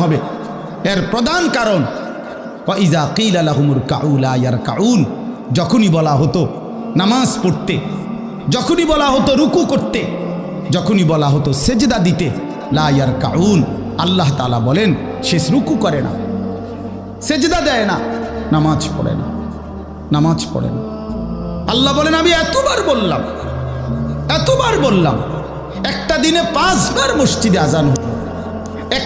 হবে। এর প্রধান কারণ ইজা কিল আলাহুমুর কাউলা ইয়ার কাউন যখনই বলা হতো নামাজ পড়তে, যখনই বলা হতো রুকু করতে, যখনই বলা হতো সেজদা দিতে, লা ইয়ার কাউন আল্লাহ তালা বলেন, শেষ রুকু করে না। সেজদা দেয় না, নামাজ পড়ে না, নামাজ পড়ে না। আল্লাহ বলেন, আমি এতবার বললাম এতবার বললাম, একটা দিনে পাঁচবার মসজিদে আজান হতো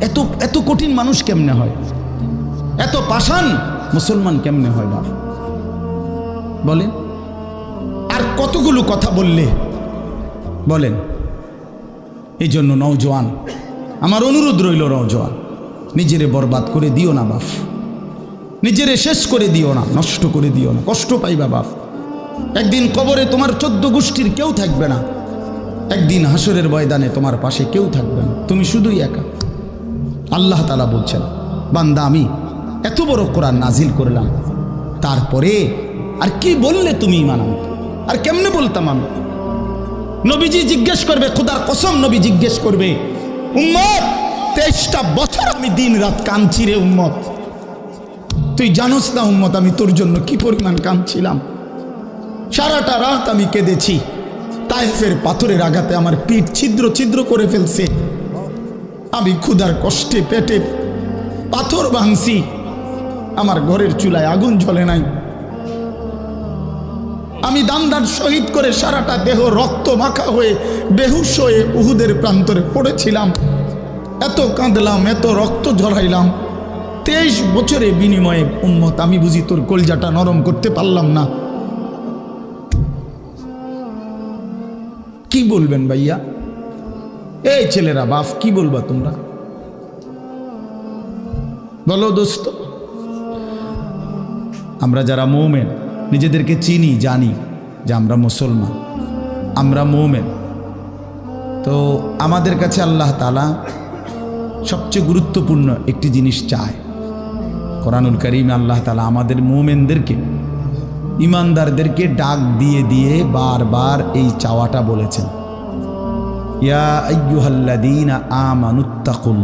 এত এত কঠিন মানুষ কেমনে হয়? এত পাষাণ মুসলমান কেমনে হয় বাপ? বলেন। আর কতগুলো কথা বললে? বলেন। এই জন্য নৌজওয়ান আমার অনুরোধ রইল নৌজওয়ান নিজেরে বরবাদ করে দিও না বাপ। নিজেরে শেষ করে দিও না, নষ্ট করে দিও না, কষ্ট পাইবা বাপ। একদিন কবরে তোমার চোদ্দ গোষ্ঠীর কেউ থাকবে না। একদিন হাসরের ময়দানে তোমার পাশে কেউ থাকবে না। তুমি শুধুই একা। আল্লাহ তালা বলছেন, বান্দা আমি এত বড় কোরআন নাজিল করলাম, তারপরে আর কি বললে তুমি ইমান আর কেমনে বলতাম আমি? নবীজি জিজ্ঞেস করবে, খুদার কসম নবী জিজ্ঞেস করবে, উম্মত, তেইশটা বছর আমি দিন রাত কাঁদছি রে উম্মত। তুই জানোস না উম্মত, আমি তোর জন্য কি পরিমাণ কাঁদছিলাম? সারাটা রাত আমি কেঁদেছি, তাইফের পাথরের আঘাতে আমার পিঠ ছিদ্র ছিদ্র করে ফেলছে। আমি ক্ষুধার কষ্টে পেটে পাথর ভাঙছি। আমার ঘরের চুলায় আগুন জ্বলে নাই। আমি দান্দার শহীদ করে সারাটা দেহ রক্ত মাখা হয়ে বেহুশ হয়ে উহুদের প্রান্তরে পড়েছিলাম। এত কাঁদলাম, এত রক্ত ঝরাইলাম। তেইশ বছরে বিনিময়ে উম্মত, আমি বুঝি তোর কলজাটা নরম করতে পারলাম না। কি বলবেন ভাইয়া? এই ছেলেরা বাপ কি বলবা তোমরা? বলো দোস্ত। আমরা যারা মৌমেন, নিজেদেরকে চিনি, জানি যে আমরা মুসলমান, আমরা মৌমেন। তো আমাদের কাছে আল্লাহ তালা সবচেয়ে গুরুত্বপূর্ণ একটি জিনিস চায়। কোরআনুল করিম আল্লাহ তালা আমাদের মোমেনদেরকে, ইমানদারদেরকে ডাক দিয়ে দিয়ে বারবার এই চাওয়াটা বলেছেন। ইয়া আইয়ুহাল্লাযীনা আমানুত্তাকুল